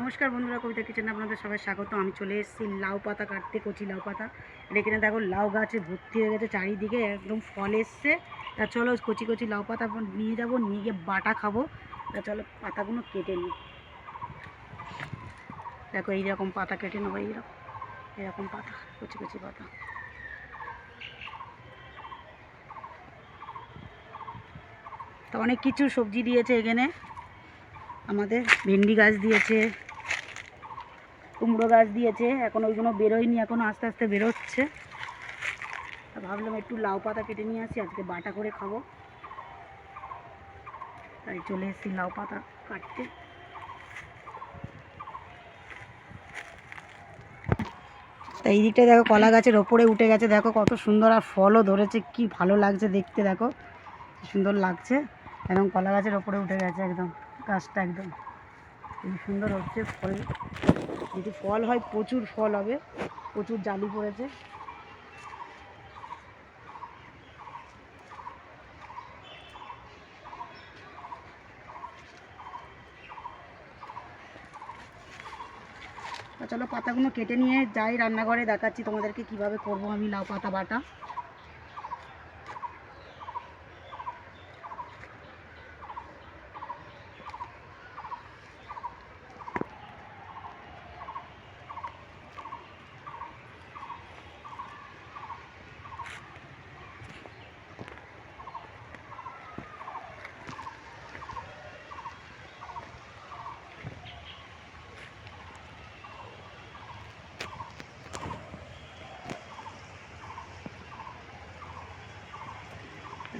নমস্কার বন্ধুরা, কবিতা কিচেনে আপনাদের সবাই স্বাগত। আমি চলে এসেছি লাউ পাতা কাটতে, কচি লাউ পাতা। এখানে দেখো লাউ গাছে ভর্তি হয়ে গেছে, চারিদিকে একদম ফল এসছে। তা চলো কচি কচি লাউ পাতা নিয়ে যাব, নিয়ে গিয়ে বাটা খাব। তা চলো পাতাগুলো কেটে নিই। দেখো এইরকম পাতা কেটে নেব, এইরকম এরকম পাতা, কচি কচি পাতা। তো অনেক কিছু সবজি দিয়েছে এখানে। আমাদের ভেন্ডি গাছ দিয়েছে, কুমড়ো গাছ দিয়েছে, এখন ওইগুলো বেরোয়নি, এখন আস্তে আস্তে বেরোচ্ছে। ভাবলাম একটু লাউ পাতা কেটে নিয়ে আসি, আজকে বাটা করে খাব। তাই চলে এসেছি লাউ পাতা কাটতে। তা এই দিকটা দেখো কলা গাছের ওপরে উঠে গেছে, দেখো কত সুন্দর আর ফলও ধরেছে, কি ভালো লাগছে দেখতে, দেখো। সুন্দর লাগছে, একদম কলা গাছের ওপরে উঠে গেছে, একদম। গাছটা একদম। খুব সুন্দর হচ্ছে ফল। যদি ফল হয়, প্রচুর ফল হবে। প্রচুর জালি পড়েছে। চলো, পাতাগুলো কেটে নিয়ে যাই রান্নাঘরে। দেখাচ্ছি তোমাদেরকে কীভাবে করব আমি লাউ পাতা বাটা।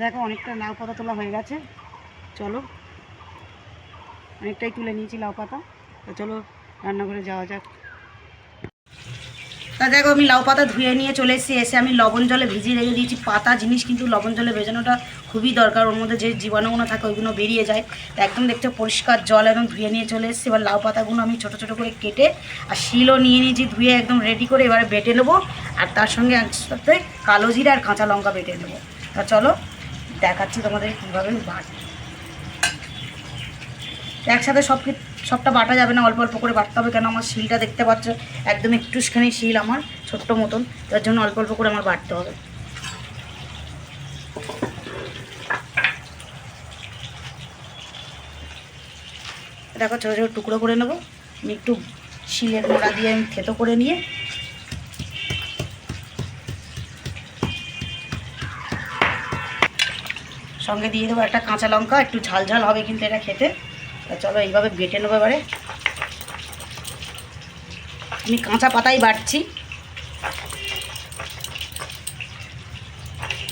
দেখো অনেকটা লাউ পাতা তোলা হয়ে গেছে। চলো। অনেকটাই তুলে নিয়েছি লাউ পাতা। তো চলো রান্নাঘরে যাওয়া যাক। তা দেখো, আমি লাউ পাতা ধুয়ে নিয়ে চলে এসেছি। এসে আমি লবণ জলে ভিজিয়ে রেখে দিয়েছি। পাতা, জিনিস কিন্তু লবণ জলে ভেজানোটা খুবই দরকার। ওর মধ্যে যে জীবাণুগুলো থাকে, ওইগুলো বেরিয়ে যায়। তো একদম দেখতে পরিষ্কার জল একদম ধুয়ে নিয়ে চলে এসেছি। এবার লাউ পাতাগুলো আমি ছোটো ছোটো করে কেটে আর শিলও নিয়ে নিয়েছি, ধুয়ে একদম রেডি করে এবারে বেটে নেব। আর তার সঙ্গে একসাথে কালো জিরা আর কাঁচা লঙ্কা বেটে নেব। তা চলো। দেখাচ্ছি তোমাদের কীভাবে বাট একসাথে সব সবটা বাটা যাবে না, অল্প অল্প করে বাটতে হবে, কেন আমার শিলটা দেখতে পাচ্ছ? একদম একটুখানি শিল আমার, ছোট্ট মতন, তার জন্য অল্প অল্প করে আমার বাটতে হবে। দেখো, ছোটো ছোটো টুকরো করে নেব। আমি একটু শিলের মোড়া দিয়ে আমি থেতো করে নিয়ে সঙ্গে দিয়ে দেবো একটা কাঁচা লঙ্কা, একটু ঝাল ঝাল হবে কিন্তু এটা খেতে। তা চলো এইভাবে বেটে নেব এবারে। আমি কাঁচা পাতাই বাড়ছি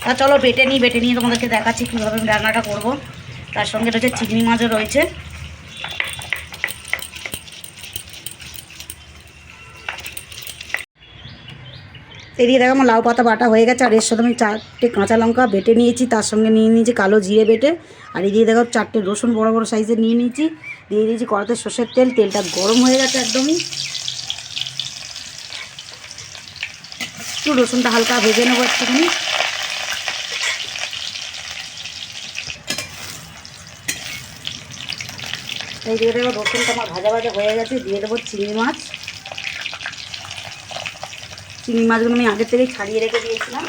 তা চলো বেটে নিই, বেটে নিয়ে তোমাদেরকে দেখাচ্ছি কীভাবে আমি রান্নাটা করব। তার সঙ্গে রয়েছে চিংড়ি মাছও রয়েছে। এদিকে দেখো আমার লাউ পাতা বাটা হয়ে গেছে, আর এর সাথে আমি চারটে কাঁচা লঙ্কা বেটে নিয়েছি, তার সঙ্গে নিয়ে নিয়েছি কালো জিরে বেটে, আর এদিকে দেখো চারটে রসুন বড় বড় সাইজের নিয়ে নিয়েছি, দিয়ে দিয়েছি কড়াতে সর্ষের তেল, তেলটা গরম হয়ে গেছে একদমই। একটু রসুনটা হালকা ভেজে নেব একটুখানি। এই দিয়ে দেবো রসুনটা আমার ভাজা ভাজা হয়ে গেছে, দিয়ে দেবো চিংড়ি মাছ। চিংড়ি মাছগুলো আমি আগের থেকেই ছাড়িয়ে রেখে দিয়েছিলাম।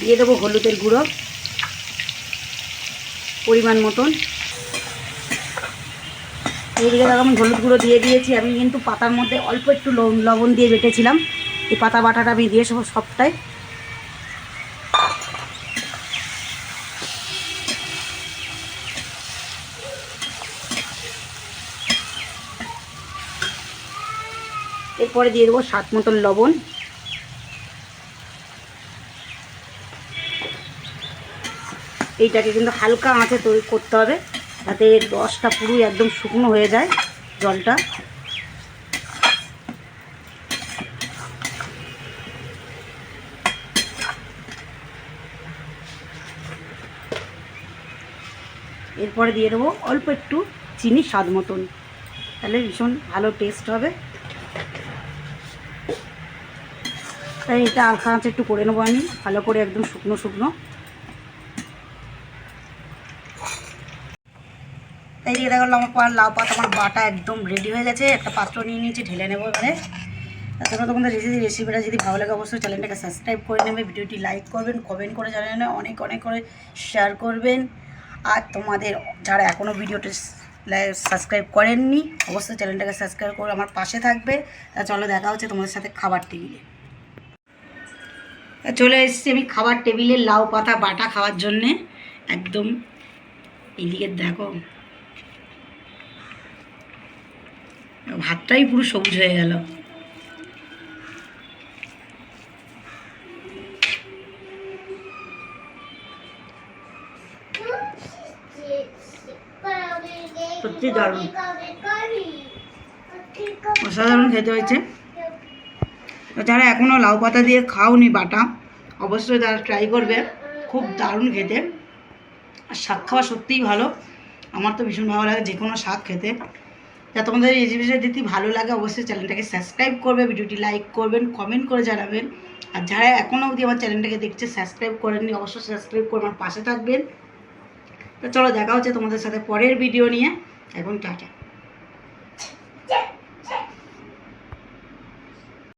দিয়ে দেবো হলুদের গুঁড়ো, পরিমাণ মতন। এইদিকে দেখো আমি হলুদ গুঁড়ো দিয়ে দিয়েছি। আমি কিন্তু পাতার মধ্যে অল্প একটু লব- লবণ দিয়ে বেটেছিলাম। এই পাতা বাটাটা আমি দিয়ে সব সবটাই। এরপরে দিয়ে দেবো স্বাদ মতন লবণ। এইটাকে কিন্তু হালকা আঁচে তৈরি করতে হবে, যাতে রসটা পুরোই একদম শুকনো হয়ে যায় জলটা। এরপরে দিয়ে দেবো অল্প একটু চিনি স্বাদ মতন। তাহলে ভীষণ ভালো টেস্ট হবে। তাই এটা আলখা আঁচে একটু করে নেব আমি, ভালো করে একদম শুকনো শুকনো। তাই দিয়ে দেখা গেলো আমার লাউ পাতা, আমার বাটা একদম রেডি হয়ে গেছে। একটা পাত্র নিয়ে নিয়েছি, ঢেলে নেব এবারে। তোমরা তোমাদের রেসিপি রেসিপিটা যদি ভালো লাগে, অবশ্যই চ্যানেলটাকে সাবস্ক্রাইব করে নেবে। ভিডিওটি লাইক করবেন কমেন্ট করে জানাবেন। অনেক অনেক করে শেয়ার করবেন। আর তোমাদের যারা এখনও ভিডিওটি সাবস্ক্রাইব করেননি, অবশ্যই চ্যানেলটাকে সাবস্ক্রাইব করে আমার পাশে থাকবে। তা চলো দেখা হচ্ছে তোমাদের সাথে খাবার টেবিলে চলে এসেছি আমি খাবার টেবিলে লাউ পাতা, বাটা খাওয়ার জন্যে। একদম এদিকে দেখো। ভাতটাই পুরো সবুজ হয়ে গেল। সত্যি দারুণ। অসাধারণ খেতে হয়েছে। তো যারা এখনও লাউ পাতা দিয়ে খাওনি বাটা। অবশ্যই তারা ট্রাই করবে। খুব দারুণ খেতে। আর শাক খাওয়া সত্যিই ভালো। আমার তো ভীষণ ভালো লাগে যে কোনো শাক খেতে। যা তোমাদের এই রেসিপিটা যদি ভালো লাগে, অবশ্যই চ্যানেলটাকে সাবস্ক্রাইব করবে, ভিডিওটি লাইক করবেন কমেন্ট করে জানাবেন। আর যারা এখনও অবধি আমার চ্যানেলটাকে দেখছে সাবস্ক্রাইব করেননি, অবশ্যই সাবস্ক্রাইব করে আমার পাশে থাকবেন। তো চলো দেখা হচ্ছে তোমাদের সাথে পরের ভিডিও নিয়ে। এখন টাটা।